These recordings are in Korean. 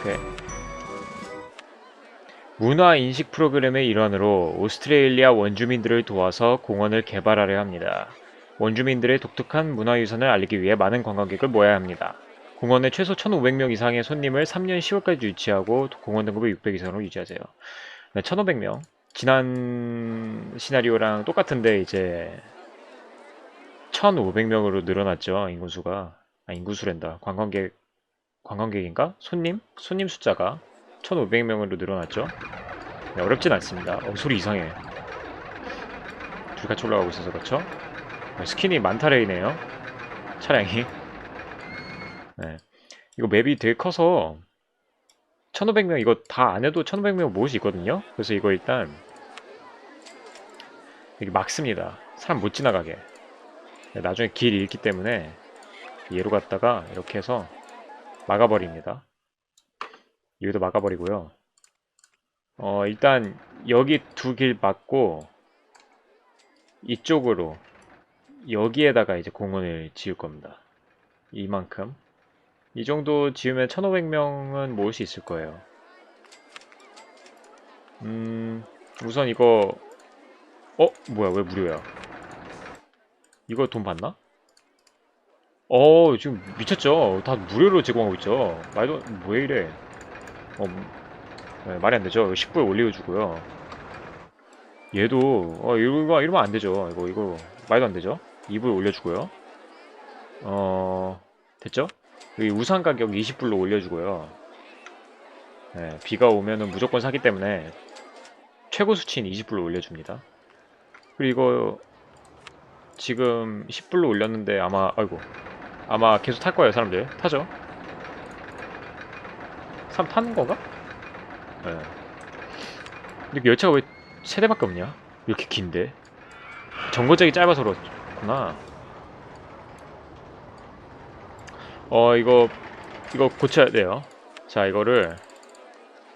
오케이. 문화 인식 프로그램의 일환으로 오스트레일리아 원주민들을 도와서 공원을 개발하려 합니다. 원주민들의 독특한 문화유산을 알리기 위해 많은 관광객을 모아야 합니다. 공원에 최소 1,500명 이상의 손님을 3년 10월까지 유치하고 공원 등급을 600 이상으로 유지하세요. 네, 1,500명. 지난 시나리오랑 똑같은데 이제 1,500명으로 늘어났죠 인구수가. 아 인구수랜다. 관광객 관광객인가? 손님? 손님 숫자가 1,500명으로 늘어났죠. 네, 어렵진 않습니다. 어, 소리 이상해. 둘이 같이 올라가고 있어서 그렇죠? 네, 스킨이 많다레이네요. 차량이. 네. 이거 맵이 되게 커서 1500명 이거 다 안 해도 1500명 모을 수 있거든요. 그래서 이거 일단 여기 막습니다. 사람 못 지나가게. 네, 나중에 길 잃기 때문에 얘로 갔다가 이렇게 해서 막아버립니다. 여기도 막아버리고요. 어, 일단 여기 두 길 막고 이쪽으로 여기에다가 이제 공원을 지을 겁니다. 이만큼. 이 정도 지으면 1500명은 모을 수 있을 거예요. 음, 우선 이거, 어? 뭐야, 왜 무료야? 이거 돈 받나? 어, 지금 미쳤죠? 다 무료로 제공하고 있죠? 말도, 왜 이래? 어, 네, 말이 안 되죠? 10불 올려주고요. 얘도, 어, 이거, 이러면 안 되죠? 이거, 이거, 말도 안 되죠? 2불 올려주고요. 어, 됐죠? 여기 우산 가격 20불로 올려주고요. 네, 비가 오면은 무조건 사기 때문에 최고 수치인 20불로 올려줍니다. 그리고 지금 10불로 올렸는데 아마 아이고 아마 계속 탈 거예요 사람들 타죠? 사람 타는 건가? 네. 근데 열차가 왜 세 대밖에 없냐? 이렇게 긴데 정거장이 짧아서 그렇구나. 어 이거 이거 고쳐야 돼요. 자 이거를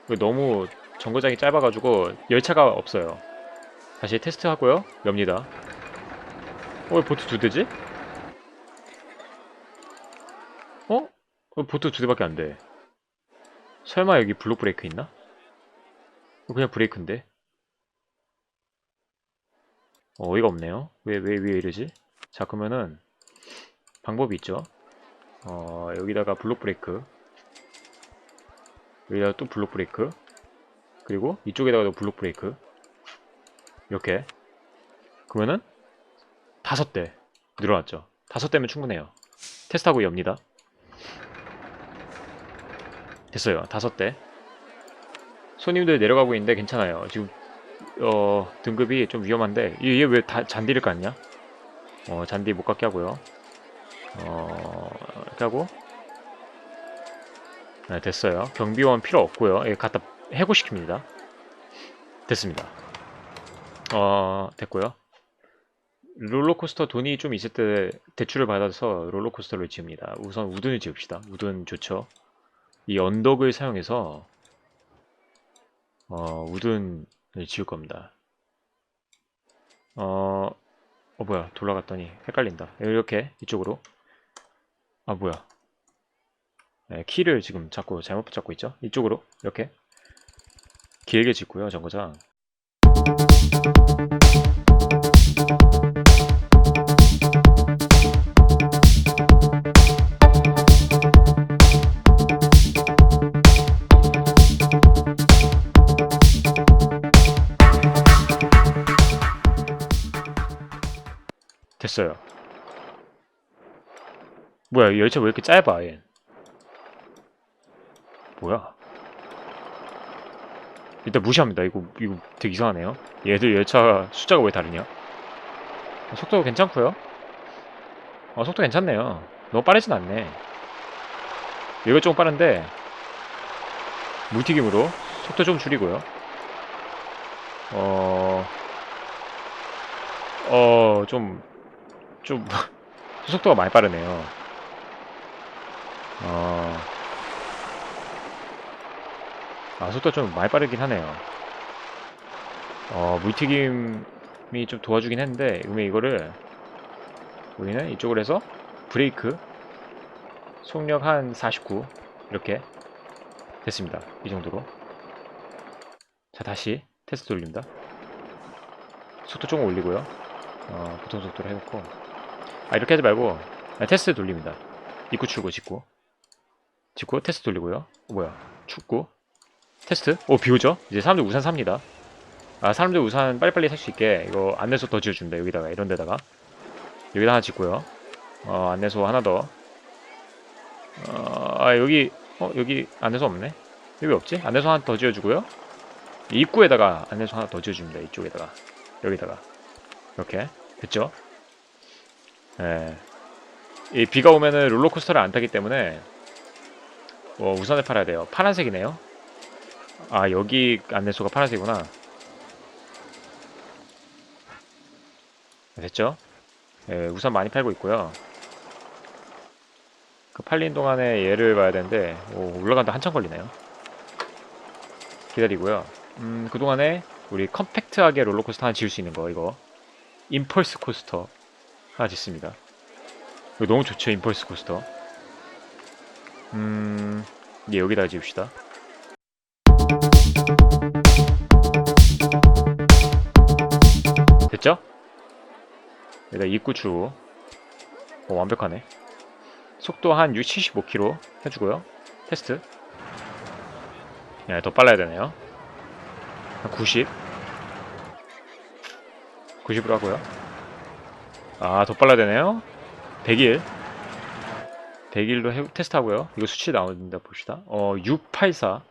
이거 너무 정거장이 짧아가지고 열차가 없어요. 다시 테스트 하고요. 엽니다. 어, 왜 보트 두 대지? 어? 왜 보트 두 대밖에 안 돼? 설마 여기 블록 브레이크 있나? 이거 그냥 브레이크인데? 어, 어이가 없네요. 왜, 왜, 왜 이러지? 자, 그러면은, 방법이 있죠. 어, 여기다가 블록 브레이크. 여기다가 또 블록 브레이크. 그리고 이쪽에다가도 블록 브레이크. 이렇게. 그러면은, 다섯 대 늘어났죠. 다섯 대면 충분해요. 테스트하고 엽니다. 됐어요. 다섯 대. 손님들 내려가고 있는데 괜찮아요. 지금 어 등급이 좀 위험한데 얘왜다 잔디를 깠냐? 어 잔디 못 깎게 하고요. 어 이렇게 하고 네, 됐어요. 경비원 필요 없고요. 얘 갖다 해고시킵니다. 됐습니다. 어 됐고요. 롤러코스터 돈이 좀 있을 때 대출을 받아서 롤러코스터를 지읍니다. 우선 우든을 지읍시다. 우든 좋죠. 이 언덕을 사용해서 어, 우든을 지을 겁니다. 어, 어 뭐야 돌아갔더니 헷갈린다. 이렇게 이쪽으로 아 뭐야 네, 키를 지금 자꾸 잘못 붙잡고 있죠? 이쪽으로 이렇게 길게 짓고요 정거장 됐어요. 뭐야, 이 열차 왜 이렇게 짧아, 얘. 뭐야? 일단 무시합니다. 이거, 이거 되게 이상하네요. 얘들 열차 숫자가 왜 다르냐? 어, 속도 괜찮고요 어, 속도 괜찮네요. 너무 빠르진 않네. 얘가 조금 빠른데, 물튀김으로 속도 좀 줄이고요. 어, 어, 좀, 좀 속도가 많이 빠르네요. 어... 아 속도가 좀 많이 빠르긴 하네요. 어 물튀김이 좀 도와주긴 했는데 그러면 이거를 우리는 이쪽으로 해서 브레이크 속력 한 49 이렇게 됐습니다. 이 정도로. 자, 다시 테스트 돌립니다. 속도 조금 올리고요. 어, 보통 속도로 해놓고. 아, 이렇게 하지 말고, 아, 테스트 돌립니다. 입구 출구 직구. 직구 테스트 돌리고요. 어, 뭐야. 축구. 테스트. 오, 비 오죠? 이제 사람들 우산 삽니다. 아, 사람들 우산 빨리빨리 살 수 있게 이거 안내소 더 지어줍니다. 여기다가, 이런 데다가. 여기다 하나 짓고요. 어, 안내소 하나 더. 어, 아, 여기, 어, 여기 안내소 없네? 여기 없지? 안내소 하나 더 지어주고요. 이 입구에다가 안내소 하나 더 지어줍니다. 이쪽에다가. 여기다가. 이렇게. 됐죠? 예. 이 비가 오면은 롤러코스터를 안 타기 때문에, 뭐, 우산을 팔아야 돼요. 파란색이네요. 아, 여기 안내소가 파란색이구나. 됐죠? 예, 우산 많이 팔고 있고요. 그 팔린 동안에 얘를 봐야 되는데 오, 올라간다 한참 걸리네요. 기다리고요. 음, 그 동안에 우리 컴팩트하게 롤러코스터 하나 지을 수 있는 거 이거 임펄스 코스터 하나 짓습니다. 이거 너무 좋죠 임펄스 코스터. 음, 예, 여기다 지읍시다. 됐죠? 여기다 입구 주. 오, 완벽하네. 속도 한 6, 75km 해주고요. 테스트. 네, 더 빨라야 되네요. 한 90. 90으로 하고요. 아, 더 빨라야 되네요. 101. 101로 해, 테스트 하고요. 이거 수치 나온다 봅시다. 어, 684.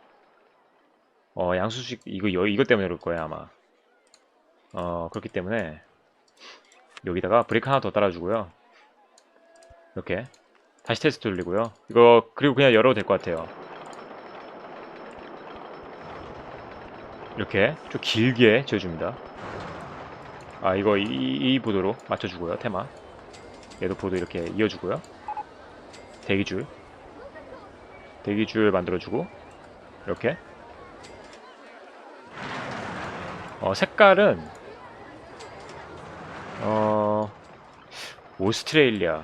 어, 양수식, 이거, 여- 이거 때문에 그럴 거예요, 아마. 어, 그렇기 때문에, 여기다가 브레이크 하나 더 따라주고요. 이렇게. 다시 테스트 돌리고요. 이거 그리고 그냥 열어도 될 것 같아요. 이렇게 좀 길게 지어줍니다. 아 이거 이, 이 보도로 맞춰주고요. 테마. 얘도 보도 이렇게 이어주고요. 대기줄. 대기줄 만들어주고 이렇게. 어 색깔은 어 오스트레일리아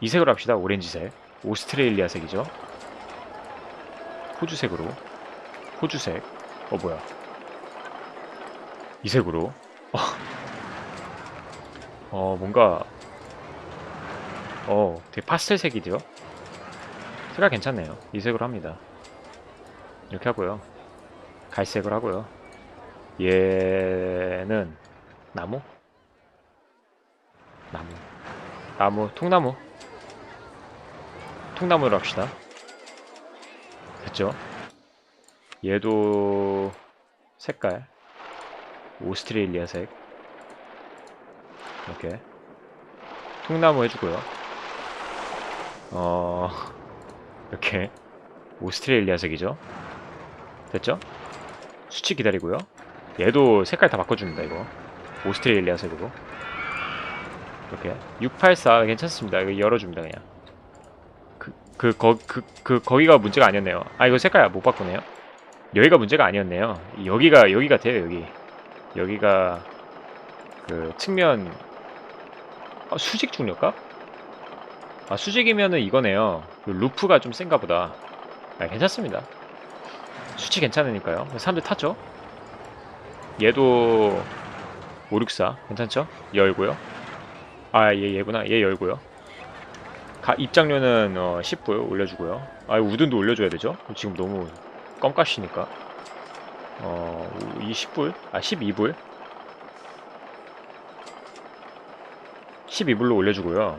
이 색으로 합시다. 오렌지색. 오스트레일리아 색이죠. 호주색으로. 호주색. 어 뭐야? 이 색으로. 어 뭔가 어 되게 파스텔색이죠. 색깔 괜찮네요. 이 색으로 합니다. 이렇게 하고요. 갈색으로 하고요. 얘는 나무? 나무. 나무, 통나무. 통나무로 합시다. 됐죠? 얘도 색깔 오스트레일리아색 이렇게 통나무 해주고요. 어 이렇게 오스트레일리아색이죠. 됐죠? 수치 기다리고요. 얘도 색깔 다 바꿔줍니다. 이거 오스트레일리아색으로 이렇게 684 괜찮습니다. 이거 열어줍니다 그냥. 그, 그, 거, 그, 그, 거기가 문제가 아니었네요. 아, 이거 색깔 못 바꾸네요. 여기가 문제가 아니었네요. 여기가, 여기 같아요, 여기. 여기가, 그, 측면, 아, 수직 중력값? 아, 수직이면은 이거네요. 그 루프가 좀 센가 보다. 아, 괜찮습니다. 수치 괜찮으니까요. 사람들 탔죠? 얘도, 564. 괜찮죠? 열고요. 아, 얘, 얘구나. 얘 열고요. 가, 입장료는 어, 10불 올려주고요. 아, 우든도 올려줘야 되죠? 지금 너무 껌가시니까. 어, 이 10불? 아, 12불? 12불로 올려주고요.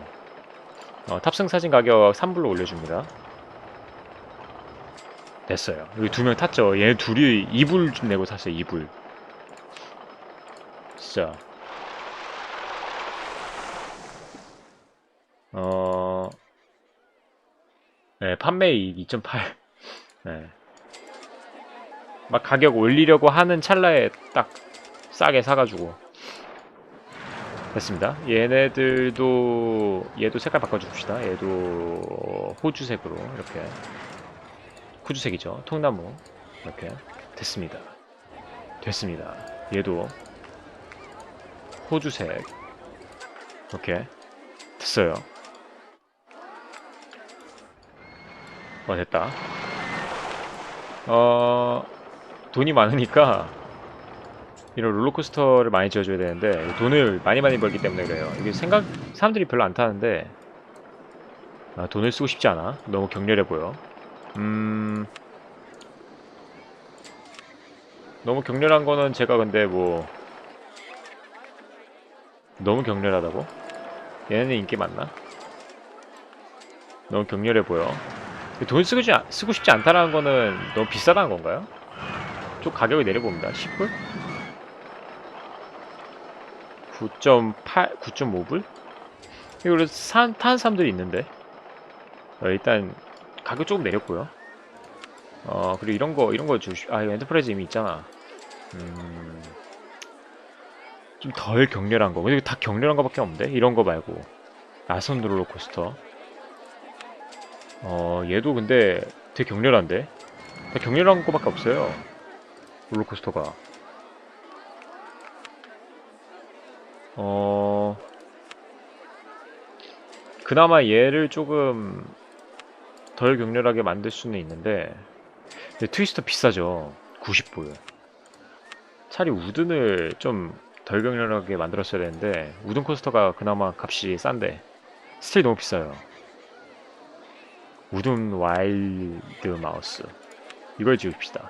어, 탑승 사진 가격 3불로 올려줍니다. 됐어요. 여기 두 명 탔죠? 얘 둘이 2불 내고 샀어요, 2불. 진짜. 어, 네, 판매이익 2.8. 네. 막 가격 올리려고 하는 찰나에 딱 싸게 사가지고 됐습니다. 얘네들도 얘도 색깔 바꿔줍시다. 얘도 호주색으로 이렇게 호주색이죠. 통나무 이렇게 됐습니다. 됐습니다. 얘도 호주색 이렇게 됐어요. 어 됐다 어 돈이 많으니까 이런 롤러코스터를 많이 지어줘야 되는데 돈을 많이 많이 벌기 때문에 그래요. 이게 생각 사람들이 별로 안 타는데 아, 돈을 쓰고 싶지 않아. 너무 격렬해 보여. 음 너무 격렬한 거는 제가 근데 뭐 너무 격렬하다고? 얘네는 인기 많나? 너무 격렬해 보여. 돈 쓰고, 쓰고 싶지 않다라는 거는 너무 비싸다는 건가요? 좀 가격을 내려봅니다. 10불? 9.8, 9.5불? 이거를 산, 타는 사람들이 있는데. 어, 일단, 가격 조금 내렸고요. 어, 그리고 이런 거, 이런 거 주시, 아, 이거 엔터프라이즈 이미 있잖아. 음, 좀 덜 격렬한 거. 근데 다 격렬한 거밖에 없는데? 이런 거 말고. 나선 롤러코스터. 어, 얘도 근데 되게 격렬한데? 다 격렬한 거밖에 없어요. 롤러코스터가. 어, 그나마 얘를 조금 덜 격렬하게 만들 수는 있는데, 트위스터 비싸죠. 90불. 차라리 우든을 좀 덜 격렬하게 만들었어야 되는데, 우든 코스터가 그나마 값이 싼데, 스틸 너무 비싸요. 우든 와일드 마우스. 이걸 지읍시다.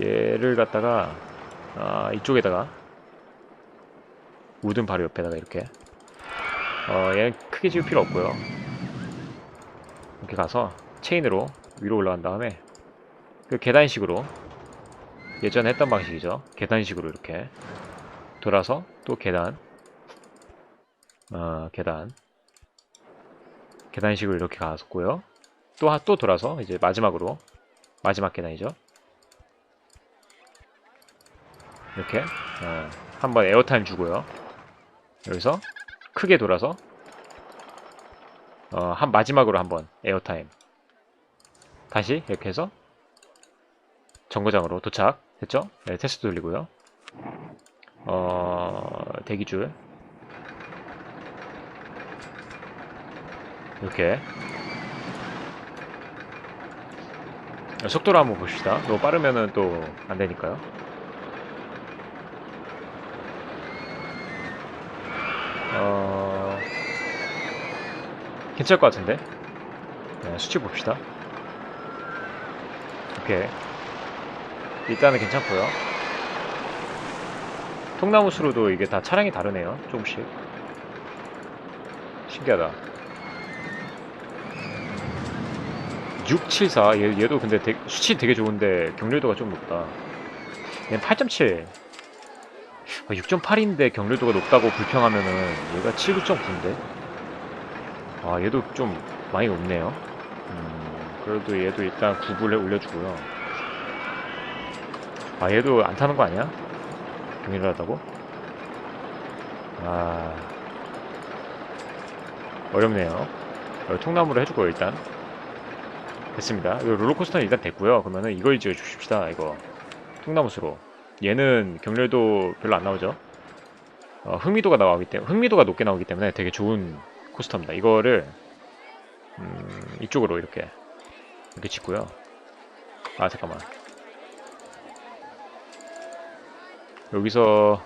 얘를 갖다가, 아, 이쪽에다가, 우든 바로 옆에다가 이렇게. 어, 얘는 크게 지을 필요 없고요. 이렇게 가서 체인으로 위로 올라간 다음에 그 계단식으로 예전에 했던 방식이죠. 계단식으로 이렇게 돌아서 또 계단 어, 계단 계단식으로 이렇게 갔고요. 또, 하- 또 돌아서 이제 마지막으로 마지막 계단이죠. 이렇게 어, 한번 에어타임 주고요. 여기서 크게 돌아서 어, 한 마지막으로 한번 에어타임 다시 이렇게 해서 정거장으로 도착 됐죠? 네, 테스트 돌리고요. 어, 대기줄 이렇게 속도를 한번 봅시다. 너무 빠르면은 또 안 되니까요. 괜찮을 것 같은데? 네, 수치 봅시다. 오케이. 일단은 괜찮고요. 통나무 수로도 이게 다 차량이 다르네요. 조금씩. 신기하다. 674. 얘, 얘도 근데 되- 수치 되게 좋은데 경률도가 좀 높다. 얘는 8.7. 6.8인데 경률도가 높다고 불평하면은 얘가 7, 9.9인데? 아 얘도 좀 많이 높네요. 음, 그래도 얘도 일단 9불에 올려주고요. 아 얘도 안 타는 거 아니야? 경률하다고? 아 어렵네요. 어, 통나무로 해주고요 일단. 됐습니다. 롤러코스터는 일단 됐고요. 그러면은 이걸 지어 주십시다 이거. 통나무수로. 얘는 경렬도 별로 안 나오죠. 어, 흥미도가 나오기 때문에 흥미도가 높게 나오기 때문에 되게 좋은 코스터입니다. 이거를 음, 이쪽으로 이렇게 이렇게 짓고요. 아 잠깐만 여기서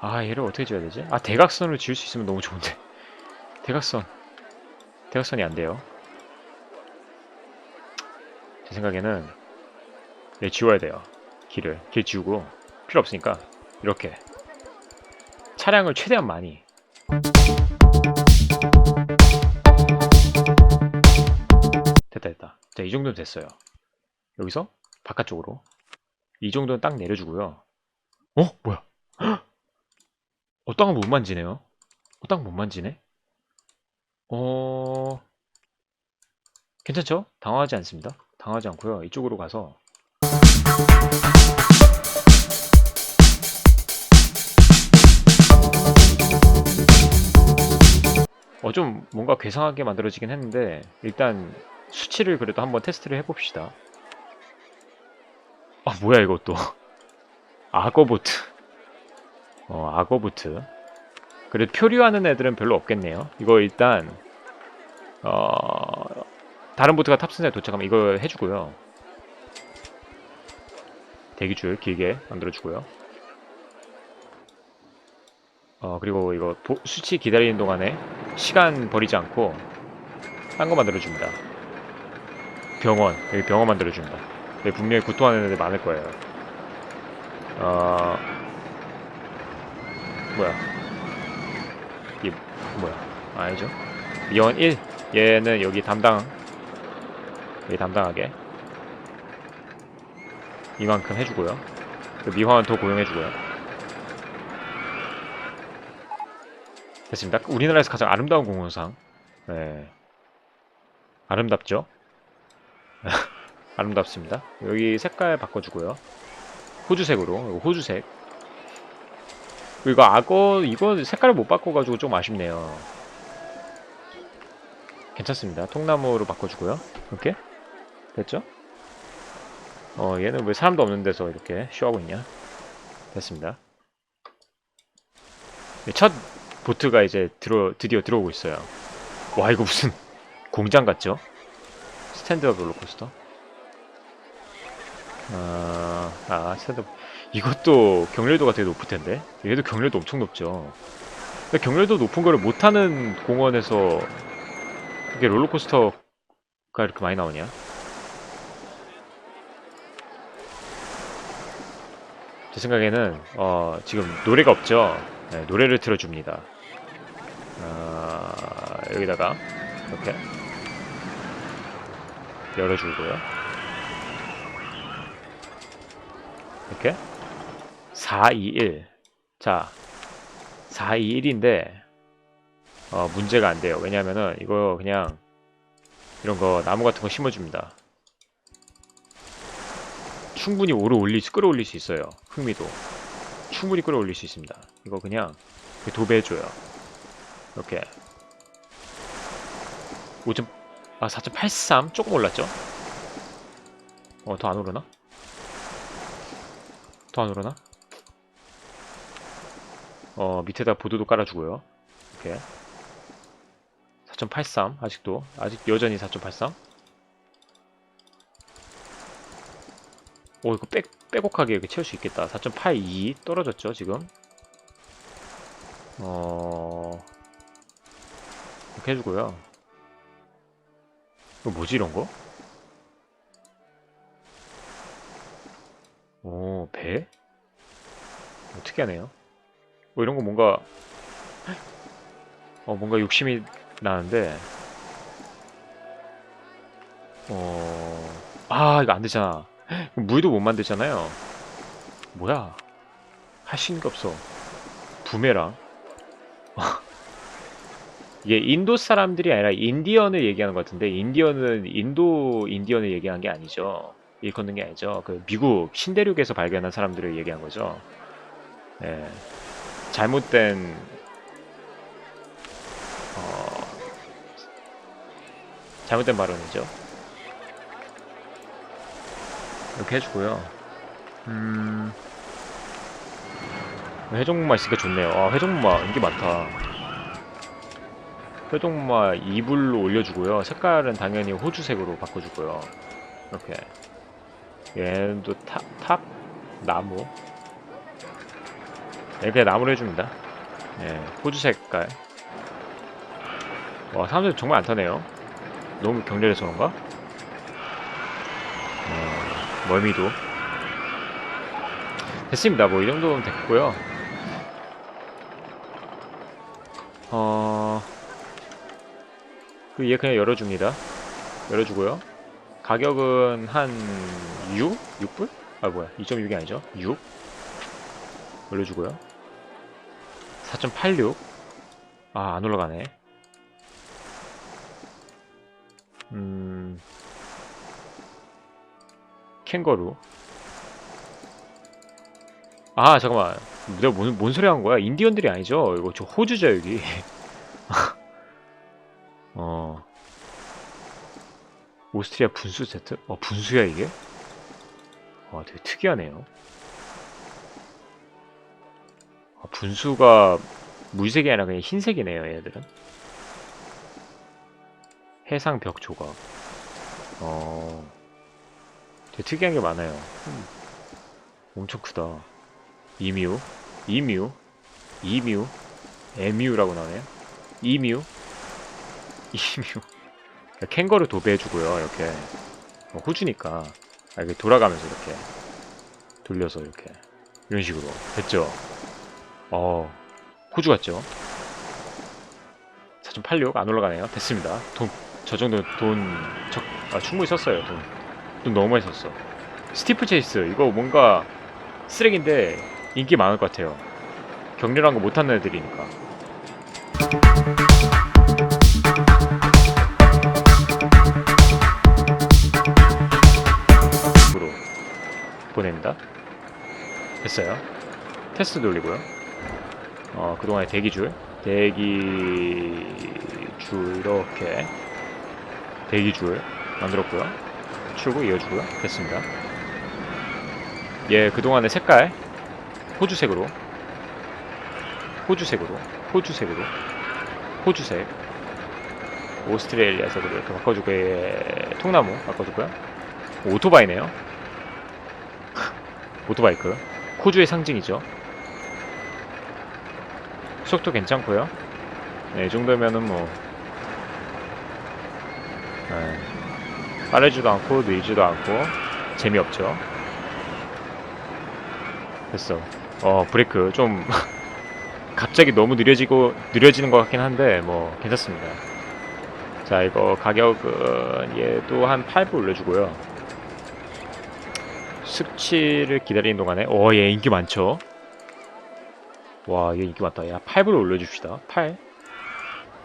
아 얘를 어떻게 지어야 되지? 아 대각선으로 지을 수 있으면 너무 좋은데 대각선 대각선이 안 돼요. 제 생각에는 얘 지워야 돼요. 길을 길 지우고 필요 없으니까 이렇게 차량을 최대한 많이 됐다 됐다. 자 이 정도는 됐어요. 여기서 바깥쪽으로. 이 정도는 딱 내려주고요. 어? 뭐야? 어 땅을 못 만지네요. 어, 땅못 만지네? 어 괜찮죠? 당황하지 않습니다. 당하지 않고요. 이쪽으로 가서 어, 좀 뭔가 괴상하게 만들어지긴 했는데 일단 수치를 그래도 한번 테스트를 해봅시다. 아 뭐야 또 악어보트 어 악어보트 그래도 표류하는 애들은 별로 없겠네요. 이거 일단 어 다른 보트가 탑승자에 도착하면 이거 해주고요. 대기줄 길게 만들어주고요. 어 그리고 이거 보- 수치 기다리는 동안에 시간 버리지 않고 딴 거 만들어줍니다. 병원 여기 병원 만들어줍니다. 여기 분명히 구토하는 애들 많을 거예요. 어 뭐야 이게 뭐야 아니죠 미원 1 얘는 여기 담당 여기 담당하게 이만큼 해주고요 그 미화원 더 고용해주고요 됐습니다. 우리나라에서 가장 아름다운 공원상. 네. 아름답죠? 아름답습니다. 여기 색깔 바꿔주고요. 호주색으로. 호주색. 이거 악어 이거 색깔을 못 바꿔가지고 좀 아쉽네요. 괜찮습니다. 통나무로 바꿔주고요. 이렇게? 됐죠? 어 얘는 왜 사람도 없는 데서 이렇게 쇼하고 있냐? 됐습니다. 네, 첫 보트가 이제 들어 드디어 들어오고 있어요. 와 이거 무슨 공장 같죠? 스탠드업 롤러코스터? 아, 아 스탠드업. 이것도 경렬도가 되게 높을 텐데? 얘도 경렬도 엄청 높죠. 근데 경렬도 높은 거를 못하는 공원에서 이게 롤러코스터가 이렇게 많이 나오냐? 제 생각에는 어, 지금 노래가 없죠? 네, 노래를 틀어줍니다 아, 여기다가 이렇게 열어주고요 이렇게 4, 2, 1. 자, 4, 2, 1인데, 어, 문제가 안 돼요. 왜냐면은, 이거 그냥, 이런 거, 나무 같은 거 심어줍니다. 충분히 오래 올릴, 수- 끌어올릴 수 있어요. 흥미도. 충분히 끌어올릴 수 있습니다. 이거 그냥, 이렇게 도배해줘요. 이렇게. 5점, 아, 4.83? 조금 올랐죠? 어, 더 안 오르나? 더 안 오르나? 어, 밑에다 보드도 깔아주고요. 이렇게. 4.83, 아직도. 아직 여전히 4.83. 오, 이거 빼, 빼곡하게 이렇게 채울 수 있겠다. 4.82 떨어졌죠, 지금. 어, 해주고요. 이거 뭐지, 이런 거? 오, 배? 어, 특이하네요. 뭐 이런 거 뭔가 어 뭔가 욕심이 나는데 어아 이거 안 되잖아. 무이도 못 만들잖아요. 뭐야? 할 수 있는 게 없어. 부메랑. 이게 인도 사람들이 아니라 인디언을 얘기하는 것 같은데 인디언은 인도 인디언을 얘기한 게 아니죠. 일컫는 게 아니죠. 그 미국 신대륙에서 발견한 사람들을 얘기한 거죠. 예. 잘못된 어, 잘못된 발언이죠. 이렇게 해주고요. 음, 회전목마 있으니까 좋네요. 아, 회전목마 인기 많다. 회전목마 2불로 올려주고요. 색깔은 당연히 호주색으로 바꿔주고요. 이렇게. 얘도 탑, 탑, 나무. 이렇게 나무를 해줍니다. 예, 호주 색깔. 와, 사람들 정말 안 타네요. 너무 격렬해서 그런가? 어, 멀미도. 됐습니다. 뭐, 이 정도면 됐고요. 그, 얘 그냥 열어줍니다. 열어주고요. 가격은 한 6? 6불? 아, 뭐야. 2.6이 아니죠? 6? 올려주고요. 4.86. 아, 안 올라가네. 음. 캥거루. 아, 잠깐만. 내가 뭔, 뭔 소리 한 거야? 인디언들이 아니죠? 이거 저 호주죠, 여기. 오스트리아 분수 세트? 어, 분수야, 이게? 와, 되게 특이하네요. 아, 분수가 물색이 아니라 그냥 흰색이네요, 얘들은. 해상 벽 조각. 어, 되게 특이한 게 많아요. 음, 엄청 크다. 이뮤, 이뮤, 이뮤, 에뮤라고 나오네요. 이뮤, 이뮤. 캥거루 도배해주고요, 이렇게. 뭐 호주니까. 아, 이렇게 돌아가면서 이렇게. 돌려서 이렇게. 이런 식으로. 됐죠? 어, 호주 같죠? 4.86 안 올라가네요. 됐습니다. 돈, 저 정도 돈, 적, 아, 충분히 썼어요. 돈. 돈 너무 많이 썼어. 스티프 체이스, 이거 뭔가 쓰레기인데 인기 많을 것 같아요. 격렬한 거 못하는 애들이니까. 됐어요. 테스트 돌리고요. 어, 그동안의 대기줄. 대기줄, 이렇게. 대기줄 만들었고요. 출구 이어주고요. 됐습니다. 예, 그동안의 색깔. 호주색으로. 호주색으로. 호주색으로. 호주색. 오스트레일리아색으로 이렇게 바꿔주고, 예, 통나무 바꿔주고요. 오토바이네요. 오토바이크. 호주의 상징이죠. 속도 괜찮고요. 네, 이 정도면은 뭐 네, 빠르지도 않고 느리지도 않고 재미없죠. 됐어. 어 브레이크 좀 갑자기 너무 느려지고 느려지는 것 같긴 한데 뭐 괜찮습니다. 자 이거 가격은 얘도 한 8불 올려주고요. 숙취를 기다리는 동안에 어 얘 인기 많죠. 와, 얘 인기 많다. 야, 8불 올려줍시다. 8.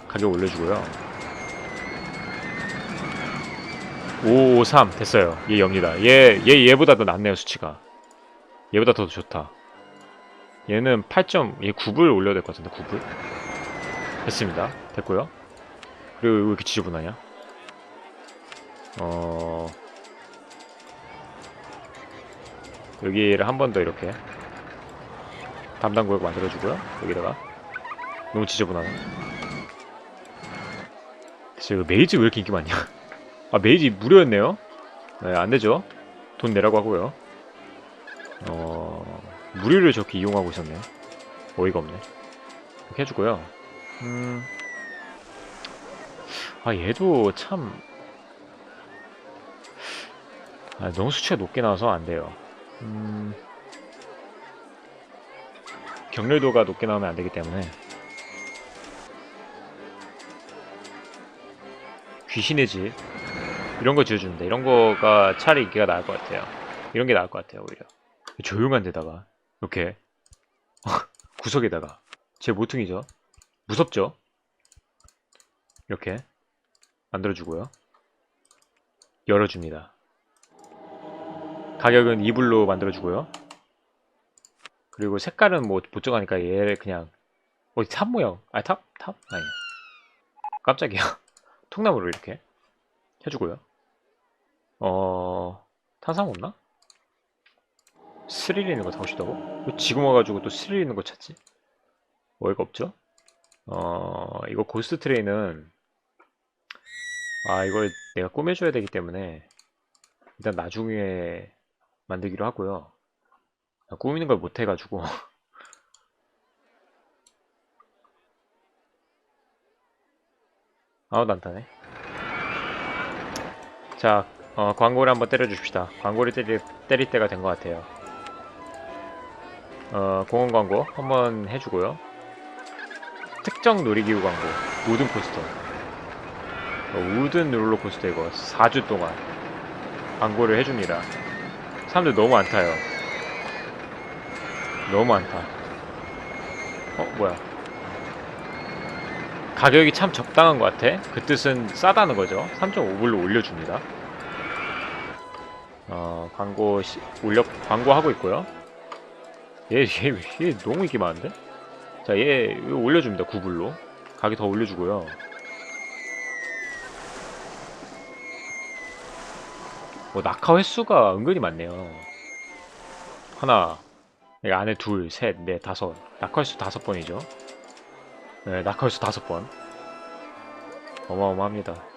가격 올려주고요. 553 됐어요. 얘 엽니다. 얘, 얘, 얘보다 더 낫네요, 수치가. 얘보다 더 좋다. 얘는 8점, 얘 9불 올려야 될 것 같은데, 9불. 됐습니다. 됐고요. 그리고 왜 이렇게 지저분하냐? 어... 여기를 한 번 더 이렇게 담당 구역 만들어주고요. 여기다가 너무 지저분하네. 이거 메이지 왜 이렇게 인기 많냐? 아 메이지 무료였네요. 네, 안 되죠. 돈 내라고 하고요. 어 무료를 저렇게 이용하고 있었네. 어이가 없네. 이렇게 해주고요. 음. 아 얘도 참. 아, 너무 수치가 높게 나와서 안 돼요. 음. 격렬도가 높게 나오면 안 되기 때문에 귀신의 집 이런 거 지어줍니다. 이런 거가 차라리 인기가 나을 것 같아요. 이런 게 나을 것 같아요 오히려 조용한 데다가 이렇게 구석에다가 제 모퉁이죠. 무섭죠? 이렇게 만들어주고요. 열어줍니다. 가격은 2불로 만들어주고요. 그리고 색깔은 뭐못 정하니까 얘를 그냥 어디 탑 모양 아 탑? 탑? 아니 깜짝이야 통나무를 이렇게 해주고요 어 탄상 없나? 스릴 있는 거 사고 싶다고? 왜 지금 와가지고 또 스릴 있는 거 찾지? 어이가 없죠? 어 이거 고스트 트레이는 아 이걸 내가 꾸며줘야 되기 때문에 일단 나중에 만들기로 하고요. 나 꾸미는 걸 못 해가지고. 아우 난타네. 자 어, 광고를 한번 때려줍시다. 광고를 때릴, 때릴 때가 된 것 같아요. 어, 공원 광고 한번 해주고요. 특정 놀이기구 광고. 우든 코스터. 어, 우든 롤러코스터 이거 4주 동안 광고를 해줍니다 사람들 너무 안 타요 너무 많다. 어, 뭐야. 가격이 참 적당한 것 같아. 그 뜻은 싸다는 거죠. 3.5불로 올려줍니다. 어, 광고, 시, 올려, 광고하고 있고요. 얘, 얘, 얘 너무 인기 많은데? 자, 얘, 이거 올려줍니다. 9불로. 가격 더 올려주고요. 뭐, 낙하 횟수가 은근히 많네요. 하나, 여기 안에 둘, 셋, 넷, 다섯. 낙하수 다섯 번이죠. 네, 낙하수 다섯 번. 어마어마합니다.